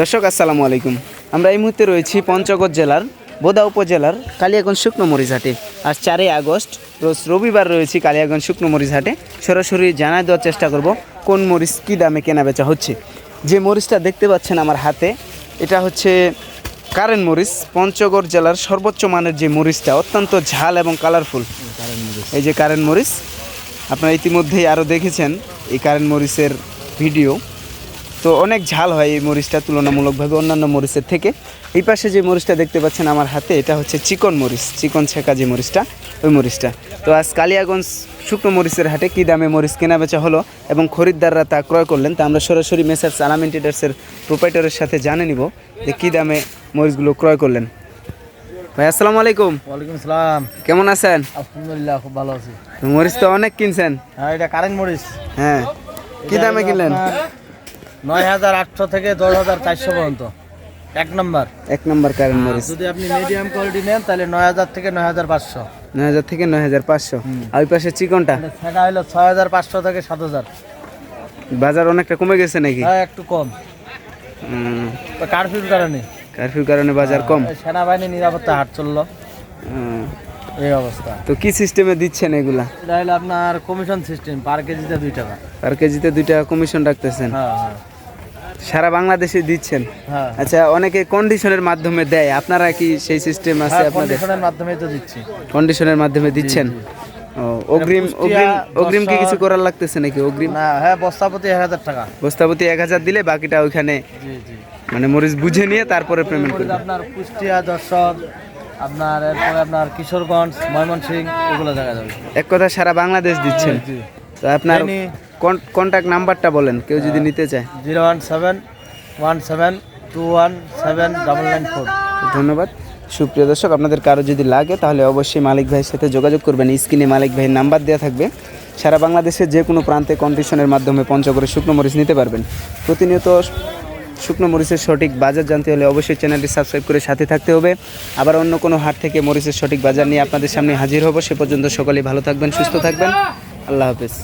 দর্শক, আসসালামু আলাইকুম। আমরা এই মুহূর্তে রয়েছি পঞ্চগড় জেলার বোদা উপজেলার কালিয়াগঞ্জ শুকনো মরিচহাটে। আজ চারই আগস্ট, রোজ রবিবার রয়েছি কালিয়াগঞ্জ শুকনো মরিচহাটে। সরাসরি জানায় দেওয়ার চেষ্টা করব, কোন মরিচ কী দামে কেনা বেচা হচ্ছে। যে মরিচটা দেখতে পাচ্ছেন আমার হাতে, এটা হচ্ছে কারেন্ট মরিচ, পঞ্চগড় জেলার সর্বোচ্চ মানের যে মরিচটা, অত্যন্ত ঝাল এবং কালারফুল এই যে কারেন্ট মরিচ, আপনারা ইতিমধ্যেই আরও দেখেছেন এই কারেন্ট মরিচের ভিডিও। তো অনেক ঝাল হয় এই মরিচটা তুলনামূলকভাবে অন্যান্য মরিচের থেকে। এই পাশে যে মরিচটা দেখতে পাচ্ছেন আমার হাতে এটা হচ্ছে চিকন মরিচ চিকন ছেঁকা যে মরিচটা ওই মরিচটা। তো আজ কালিয়াগঞ্জ শুকনো মরিচের হাটে কী দামে মরিচ কেনা বেচা হলো এবং খরিদ্দাররা তা ক্রয় করলেন তা আমরা সরাসরি মেসার্স ট্রেডার্সের প্রোপাইটারের সাথে জানে নিব যে কী দামে মরিচগুলো ক্রয় করলেন। ভাই আসসালামু আলাইকুম। ওয়ালাইকুম সালাম। কেমন আছেন? আলহামদুলিল্লাহ খুব ভালো আছি। মরিচ তো অনেক কিনছেন। হ্যাঁ এটা কারেন্ট মরিচ। হ্যাঁ। কী দামে কিনলেন? নয় হাজার আটশো থেকে দশ হাজার চারশো পর্যন্ত। এক নম্বর। এক নম্বর কারেন্ট মরিচ। যদি আপনি মিডিয়াম কোয়ালিটি নেন তাহলে নয় হাজার থেকে নয় হাজার পাঁচশো। নয় হাজার থেকে নয় হাজার পাঁচশো। আর ওই পাশে চিকনটা? সেটা হলো ছয় হাজার পাঁচশো থেকে সাত হাজার। বাজার অনেকটা কমে গেছে নাকি? হ্যাঁ একটু কম। তো কারফিউর কারণে। কারফিউ কারণে বাজার কম। এই সেনাবাহিনী নিরাপত্তা হাট চলল এই অবস্থা। তো কি সিস্টেমে দিচ্ছেন এগুলা? এটা হলো আপনার কমিশন সিস্টেম পার কেজিতে দুই টাকা। পার কেজিতে দুই টাকা কমিশন রাখতেছেন। হ্যাঁ হ্যাঁ। সারা বাংলাদেশে দিচ্ছেন। হ্যাঁ। আচ্ছা অনেকে কন্ডিশনের মাধ্যমে দেয়। আপনারা কি সেই সিস্টেম আছে হ্যাঁ আপনাদের? কন্ডিশনের মাধ্যমেই তো দিচ্ছি। কন্ডিশনের মাধ্যমে দিচ্ছেন? অগ্রিম অগ্রিম অগ্রিম কি কিছু করার লাগতেছে নাকি অগ্রিম? না হ্যাঁ বস্তাপতি এক হাজার টাকা। বস্তাপতি এক হাজার দিলে বাকিটা জি মানে মরিচ বুঝে নিয়ে তারপরে পেমেন্ট মরিচ করবে। আপনার কুষ্টিয়া আপনার এরপরে আপনার কিশোরগঞ্জ ময়মনসিংহ এগুলো জায়গা যাবে। এক কথা সারা বাংলাদেশ দিচ্ছেন। তো আপনার। কন্ট্যাক্ট নাম্বারটা বলেন কেউ যদি নিতে চায়। Zero one seven one seven two one seven double nine four ধন্যবাদ। সুপ্রিয় দর্শক আপনাদের কারও যদি লাগে তাহলে অবশ্যই মালিক ভাইয়ের সাথে যোগাযোগ করবেন। স্ক্রিনে মালিক ভাইয়ের নাম্বার দেওয়া থাকবে। সারা বাংলাদেশের যে কোনো প্রান্তে কন্ডিশনের মাধ্যমে পঞ্চগড়ে শুকনো মরিচ নিতে পারবেন। প্রতিনিয়ত শুকনো মরিচের সঠিক বাজার জানতে হলে অবশ্যই চ্যানেলটি সাবস্ক্রাইব করে সাথে থাকতে হবে। আবার অন্য কোনো হাট থেকে মরিচের সঠিক বাজার নিয়ে আপনাদের সামনে হাজির হব। সে পর্যন্ত সকলেই ভালো থাকবেন সুস্থ থাকবেন। আল্লাহ হাফেজ।